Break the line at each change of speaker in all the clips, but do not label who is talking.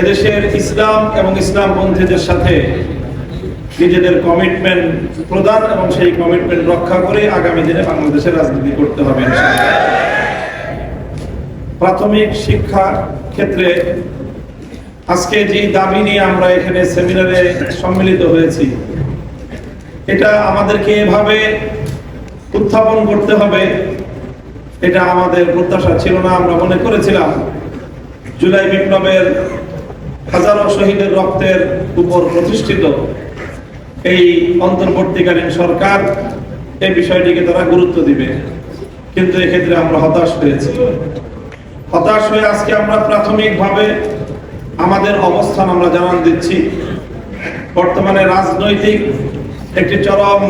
এদেশের ইসলাম এবং ইসলামপন্থীদের সাথে নিজেদের কমিটমেন্ট প্রদান এবং সেই কমিটমেন্ট রক্ষা করে আগামী দিনে বাংলাদেশের রাজনীতি করতে হবে প্রাথমিক শিক্ষা ক্ষেত্রে আজকে যে দাবি নিয়ে আমরা এখানে সেমিনারে সম্মিলিত হয়েছি, এটা আমাদেরকে এভাবে উত্থাপন করতে হবে, এটা আমাদের প্রত্যাশা ছিল না, আমরা মনে করেছিলাম জুলাই বিপ্লবের হাজারো শহীদের রক্তের উপর প্রতিষ্ঠিত এই অন্তর্বর্তীকালীন সরকার এই বিষয়টিকে তারা গুরুত্ব দিবে। কিন্তু এক্ষেত্রে আমরা হতাশ হয়েছি। হতাশ হয়ে আজকে আমরা প্রাথমিকভাবে আমাদের অবস্থান আমরা জানান দিচ্ছি। বর্তমানে রাজনৈতিক একটি চরম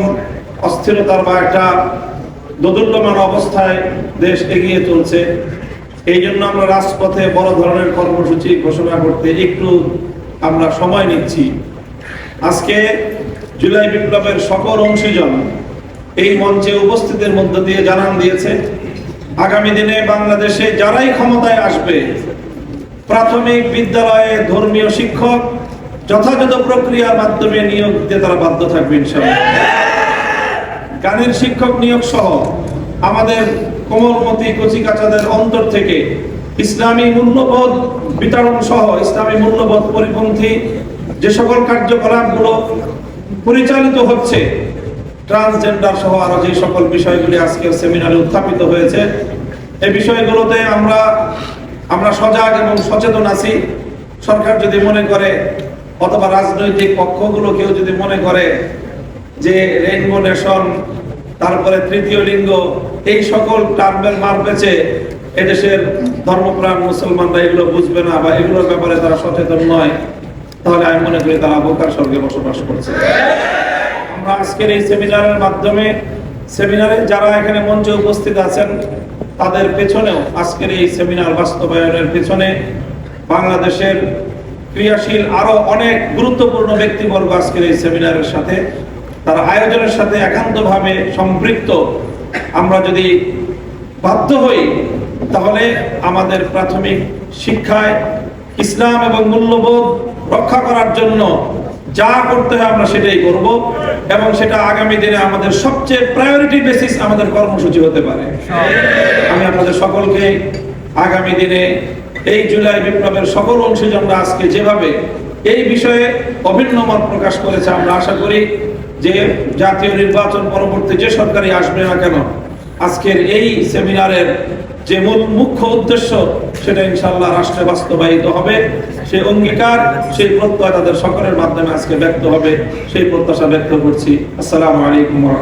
অস্থিরতার বা একটা দোদুল্যমান অবস্থায় দেশ এগিয়ে চলছে। এই জন্য আমরা রাজপথে বড় ধরনের কর্মসূচি ঘোষণা করতে একটু আমরা সময় নিচ্ছি। আজকে জুলাই বিপ্লবের সকল অংশীজন এই মঞ্চে উপস্থিতের মধ্য দিয়ে জানান দিয়েছে, আগামী দিনে বাংলাদেশে যারাই ক্ষমতায় আসবে, প্রাথমিক বিদ্যালয়ে ধর্মীয় শিক্ষক যথাযথ প্রক্রিয়ার মাধ্যমে নিয়োগ দিতে তারা বাধ্য থাকবে ইনশাআল্লাহ। গানের শিক্ষক নিয়োগ সহ আমাদের কোমলমতি কচিকাচাদের অন্তর থেকে ইসলামী মূল্যবোধ বিতরণ সহ ইসলামী মূল্যবোধ পরিপন্থী যে সকল কার্যকলাপগুলো পরিচালিত হচ্ছে ট্রান্সজেন্ডার সহ আরও যে সকল বিষয়গুলি আজকের সেমিনারে উত্থাপিত হয়েছে এই বিষয়গুলোতে আমরা আমরা সজাগ এবং সচেতন আছি। সরকার যদি মনে করে, অথবা রাজনৈতিক পক্ষগুলো কেউ যদি মনে করে যে রেইনবো নেশন তারপরে তৃতীয় লিঙ্গ এই সকল টার্মের মার পেছে এদেশের ধর্মপ্রাণ মুসলমানরা এগুলো বুঝবে না বা এগুলোর ব্যাপারে তারা সচেতন নয়, তাহলে আমি মনে করি তারা বোকার স্বর্গে বসবাস করছে। আমরা আজকের এই সেমিনারের মাধ্যমে, সেমিনারে যারা এখানে মঞ্চে উপস্থিত আছেন, তাদের পেছনেও আজকের এই সেমিনার বাস্তবায়নের পেছনে বাংলাদেশের ক্রিয়াশীল আরও অনেক গুরুত্বপূর্ণ ব্যক্তিবর্গ আজকের এই সেমিনারের সাথে, তার আয়োজনের সাথে একান্তভাবে সম্পৃক্ত। আমরা যদি বাধ্য হই, তাহলে আমাদের প্রাথমিক শিক্ষায় ইসলাম এবং মূল্যবোধ রক্ষা করার জন্য যা করতে হয় আমরা সেটাই করব এবং সেটা আগামী দিনে আমাদের সবচেয়ে প্রায়োরিটি বেসিস আমাদের কর্মসূচি হতে পারে। আমি আপনাদের সকলকে আগামী দিনে এই জুলাই বিপ্লবের সকল অংশীজনরা আজকে যেভাবে এই বিষয়ে অভিন্ন মত প্রকাশ করেছে আমরা আশা করি যে জাতীয় নির্বাচন পরবর্তী যে সরকারই আসবে না কেন, আজকের এই সেমিনারের যে মূল মুখ্য উদ্দেশ্য সেটা ইনশাল্লাহ রাষ্ট্রে বাস্তবায়িত হবে। সেই অঙ্গীকার, সেই প্রত্যয় তাদের সকলের মাধ্যমে আজকে ব্যক্ত হবে। সেই প্রত্যাশা ব্যক্ত করছি। আসসালামু আলাইকুম